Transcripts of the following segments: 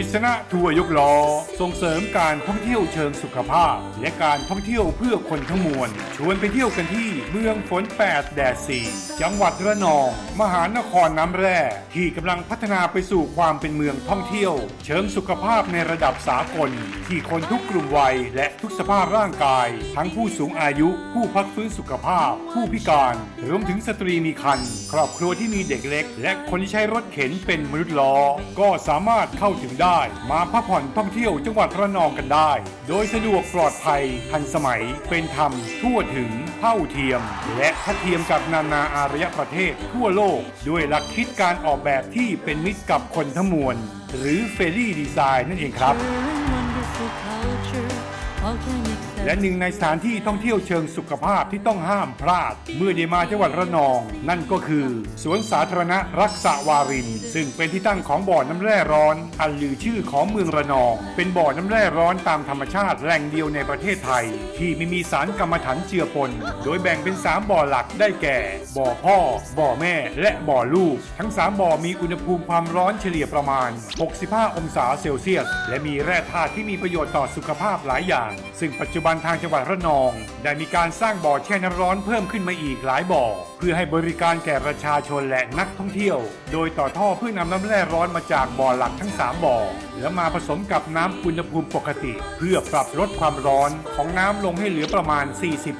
กิษณะทัวร์ยกล้อ ส่งเสริมการท่องเที่ยวเชิงสุขภาพ และการท่องเที่ยวเพื่อคนทั้งมวล ชวนไปเที่ยวกันที่เมืองฝน 8 แดด4จังหวัดระนอง มหานครน้ำแร่ ที่กำลังพัฒนาไปสู่ความเป็นเมืองท่องเที่ยว เชิงสุขภาพในระดับสากล ที่คนทุกกลุ่มวัยและทุกสภาพร่างกาย ทั้งผู้สูงอายุ ผู้พักฟื้นสุขภาพ ผู้พิการรวมถึงสตรีมีครรภ์ครอบครัวที่มีเด็กเล็ก และคนที่ใช้รถเข็นเป็นมนุษย์ล้อก็สามารถเข้าถึงได้มาพักผ่อนท่องเที่ยวจังหวัดระนองกันได้ โดยสะดวกปลอดภัยทันสมัยเป็นธรรม ทั่วถึงเท่าเทียม และทัดเทียมกับนานาอารยประเทศทั่วโลก ด้วยหลักคิดการออกแบบที่เป็นมิตรกับคนทั้งมวล หรือเฟรลี่ดีไซน์นั่นเองครับ และหนึ่งในสถานที่ท่องเที่ยวเชิงสุขภาพที่ต้องห้ามพลาด เมื่อได้มาจังหวัดระนอง นั่นก็คือ สวนสาธารณะรักษาวาริน ซึ่งเป็นที่ตั้งของบ่อน้ำแร่ร้อน อันลือชื่อของเมืองระนอง เป็นบ่อน้ำแร่ร้อนตามธรรมชาติแหล่งเดียวในประเทศไทย ที่ไม่มีสารกรรมฐานเจือปน โดยแบ่งเป็น 3 บ่อหลักได้แก่ บ่อพ่อ บ่อแม่ และบ่อลูก ทั้ง 3 บ่อมีอุณหภูมิความร้อนเฉลี่ยประมาณ 65 องศาเซลเซียส และมีแร่ธาตุที่มีประโยชน์ต่อสุขภาพหลายอย่าง ซึ่งปัจจุบันทางจังหวัดระนอง ได้มีการสร้างบ่อแช่น้ำร้อนเพิ่มขึ้นมาอีกหลายบ่อ เพื่อให้บริการแก่ประชาชนและนักท่องเที่ยว โดยต่อท่อเพื่อนำน้ำแร่ร้อนมาจากบ่อหลักทั้ง 3 บ่อ แล้วมาผสมกับน้ำอุณหภูมิปกติ เพื่อปรับลดความร้อนของน้ำลงให้เหลือประมาณ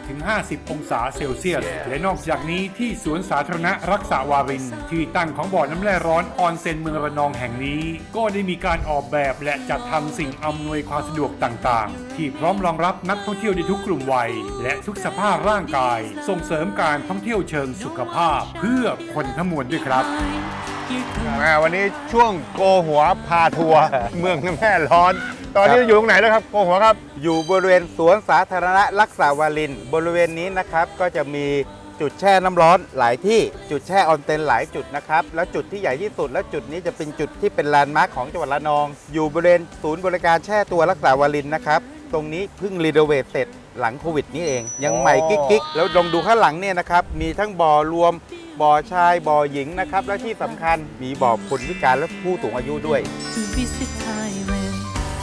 40-50 องศาเซลเซียส และนอกจากนี้ที่สวนสาธารณะรักษาวาริน ที่ตั้งของบ่อน้ำแร่ร้อนออนเซ็นเมืองระนองแห่งนี้ ก็ได้มีการออกแบบและจัดทำสิ่งอำนวยความสะดวกต่าง ๆ ที่พร้อมรองรับนักท่องเที่ยวในทุกกลุ่มวัย และทุกสภาพร่างกาย ส่งเสริมการท่องเที่ยวเชิงสุขภาพ เพื่อคนทั้งมวลด้วยครับ อ่าวันนี้ช่วงโกหัวพาทัวร์เมืองน้ำแร่ร้อน ตอนนี้อยู่ตรงไหนแล้วครับโกหัวครับ อยู่บริเวณสวนสาธารณะรักษาวาริน บริเวณนี้นะครับก็จะมีจุดแช่น้ำร้อนหลายที่จุดแช่ออนเต็นหลายจุดนะครับ แล้วจุดที่ใหญ่ที่สุด และจุดนี้จะเป็นจุดที่เป็นแลนด์มาร์คของจังหวัดระนอง อยู่บริเวณศูนย์บริการแช่ตัวรักษาวารินนะครับ ตรงนี้เพิ่งรีโนเวทเสร็จหลังโควิดนี้เอง ยังใหม่อ๋อกิ๊กๆ แล้วลองดูข้างหลังเนี่ยนะครับ มีทั้งบ่อรวม บ่อชาย บ่อหญิงนะครับ และที่สำคัญมีบ่อคนพิการและผู้สูงอายุด้วย to visit Thailand.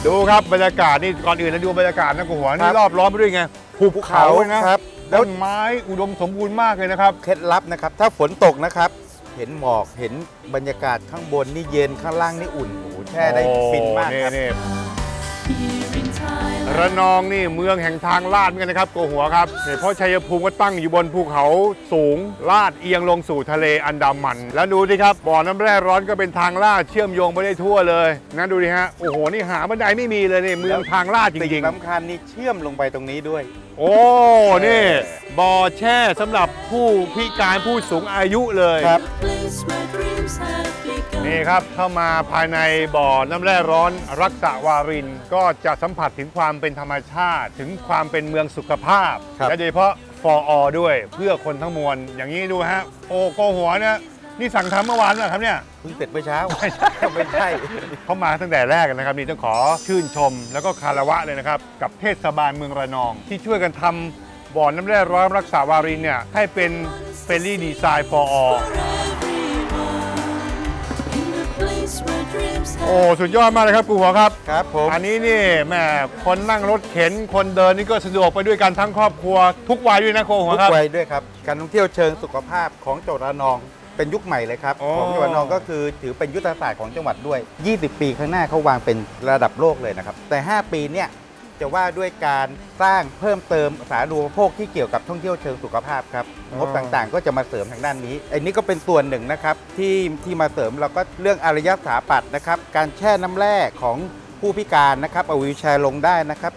ดูครับบรรยากาศนี่ก่อนอื่นนะดูบรรยากาศนะโกหัวคนี่รับรอบล้อมไปด้วยไงภูเขานะครับแล้ต้วนไม้อุดมสมบูรณ์มากเลยนะครับ เคล็ดลับนะครับ ถ้าฝนตกนะครับ เห็นหมอกเห็นบรรยากาศข้างบนนี่เย็นข้างล่างนี่อุ่นโอ้โหแช่ได้ฟินมากครับ นี่ Here in Thailand. ระนองนี่เมืองแห่งทางลาดเหมือนกันนะครับโกหัวครับเนี่ยเพราะชัยภูมิก็ตั้งอยู่บนภูเขาสูงลาดเอียงลงสู่ทะเลอันดามัน แล้วดูดิครับบ่อน้ำแร่ร้อนก็เป็นทางลาดเชื่อมโยงไปได้ทั่วเลยนะดูดิฮะโอ้โหนี่หาบันไดไม่มีเลยนี่เมืองทางลาดจสิ่ริงงสำคัญนี่เชื่อมลงไปตรงนี้ด้วยๆโอ้ นี่บ่อแช่สำหรับผู้พิการผู้สูงอายุเลยครับ Place where dreams have begun. นี่ครับเข้ามาภายในบ่อน้ำแร่ร้อนรักษาวาริน ก็จะสัมผัสถึงความเป็นธรรมชาติ ถึงความเป็นเมืองสุขภาพ ครับ และโดยเฉพาะฟออด้วยเพื่อคนทั้งมวล อย่างนี้ดูฮะ โอโกหัวเนี่ยนี่สั่งทำเมื่อวานเหรอครับเนี่ย เพิ่งเสร็จเมื่อเช้า ไม่ใช่ เขามาตั้งแต่แรกนะครับนี่ต้องขอชื่นชม แล้วก็คารวะเลยนะครับ กับเทศบาลเมืองระนอง ที่ช่วยกันทำบ่อน้ำแร่ร้อนรักษาวารินเนี่ยให้เป็นเฟรนลี่ดีไซน์ฟออ Everyone โอ้ have สุดยอดมากเลยครับกูหัวครับ ครับผมอันนี้นี่แหม่คนนั่งรถเข็นคนเดินนี่ก็สะดวกไปด้วยกันทั้งครอบครัว ทุกวัยด้วยนะโคหัวทุกครับ วัยด้วยครับ การท่องเที่ยวเชิงสุขภาพของจังหวัดระนอง เป็นยุคใหม่เลยครับโอ้ของจังหวัดระนองก็คือถือเป็นยุทธศาสตร์ของจังหวัดด้วย 20 ปีข้างหน้าเขาวางเป็นระดับโลกเลยนะครับ แต่ 5 ปีเนี่ย จะว่าด้วยการสร้างเพิ่มเติมสาธารณูปโภคที่เกี่ยวกับท่องเที่ยวเชิงสุขภาพครับงบต่างๆ ก็จะมาเสริมทางด้านนี้อันนี้ก็เป็นส่วนหนึ่งนะครับที่ที่มาเสริมเราก็เรื่องอารยสถาปัตย์นะครับการแช่น้ำแร่ของผู้พิการนะครับเอาวิวแชร์ลงได้นะครับ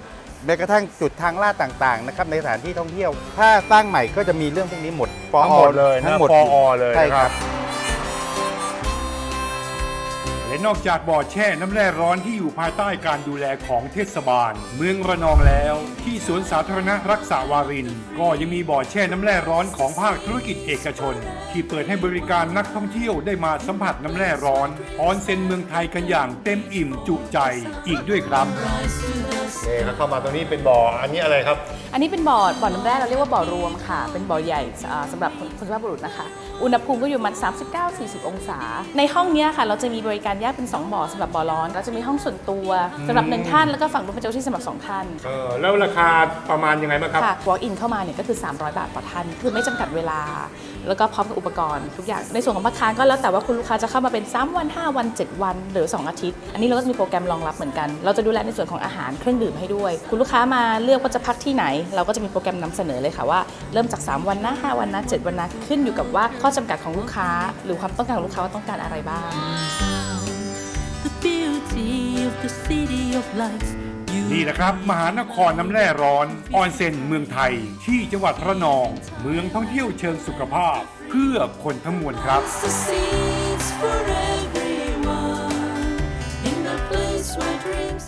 แม้กระทั่งจุดทางลาดต่างๆนะครับในสถานที่ท่องเที่ยว ถ้าสร้างใหม่ก็จะมีเรื่องพวกนี้หมดปอทั้งหมดเลยนะทั้งหมดปอเลยใช่นะคครัรับบ และนอกจากบ่อแช่น้ำแร่ร้อนที่อยู่ภายใต้การดูแลของเทศบาล เมืองระนองแล้ว ที่สวนสาธารณะรักษาวาริน ก็ยังมีบ่อแช่น้ำแร่ร้อนของภาคธุรกิจเอกชน ที่เปิดให้บริการนักท่องเที่ยวได้มาสัมผัสน้ำแร่ร้อนออนเซ็นเมืองไทยกันอย่างเต็มอิ่มจุใจอีกด้วยครับ Yes. นี่ครับเข้ามาตรงนี้เป็นบ่อ อันนี้อะไรครับ อันนี้เป็นบ่อบ่อน้ำแร่เราเรียกว่าบ่อรวมค่ะ เป็นบ่อใหญ่อ่าสำหรับคนสุภาพบุรุษนะคะ อุณหภูมิก็อยู่ประมัน 39-40 องศา ในห้องเนี้ยค่ะ เราจะมีบริการแยกเป็น 2 บ่อสำหรับบ่อร้อน เราจะมีห้องส่วนตัวสำหรับหนึ่งท่านแล้วก็ฝั่งนู้นเป็นเจ้าที่สำหรับสองท่าน เออแล้วราคาประมาณยังไงบ้างครับ ค่ะ walk in เข้ามาเนี่ยก็คือ 300 บาทต่อท่าน คือไม่จำกัดเวลา แล้วก็พร้อมกับอุปกรณ์ทุกอย่าง ในส่วนของพักค้างก็แล้วแต่ว่าคุณลูกค้าจะเข้ามาเป็น 3 วัน 5 วัน 7 วัน หรือ 2 อาทิตย์ อันนี้เราก็จะมีโปรแกรมรองรับเหมือนกัน เราจะดูแลในส่วนของอาหารเครื่องดื่มให้ด้วย คุณลูกค้ามาเลือกว่าจะพักที่ไหน เราก็จะมีโปรแกรมนำเสนอเลยค่ะว่าเริ่มจาก 3 วันนะ 5 วันนะ 7 วันนะ ขึ้นอยู่กับว่าข้อจำกัดของลูกค้า หรือความต้องการของลูกค้าว่าต้องการอะไรบ้าง The beauty of the city of lights. You นี่แหละครับ มหานครน้ำแร่ร้อน ออนเซ็นเมืองไทย ที่จังหวัดระนอง เมืองท่องเที่ยวเชิงสุขภาพ เพื่อคนทั้งมวลครับ the seeds for everyone in the place where dreams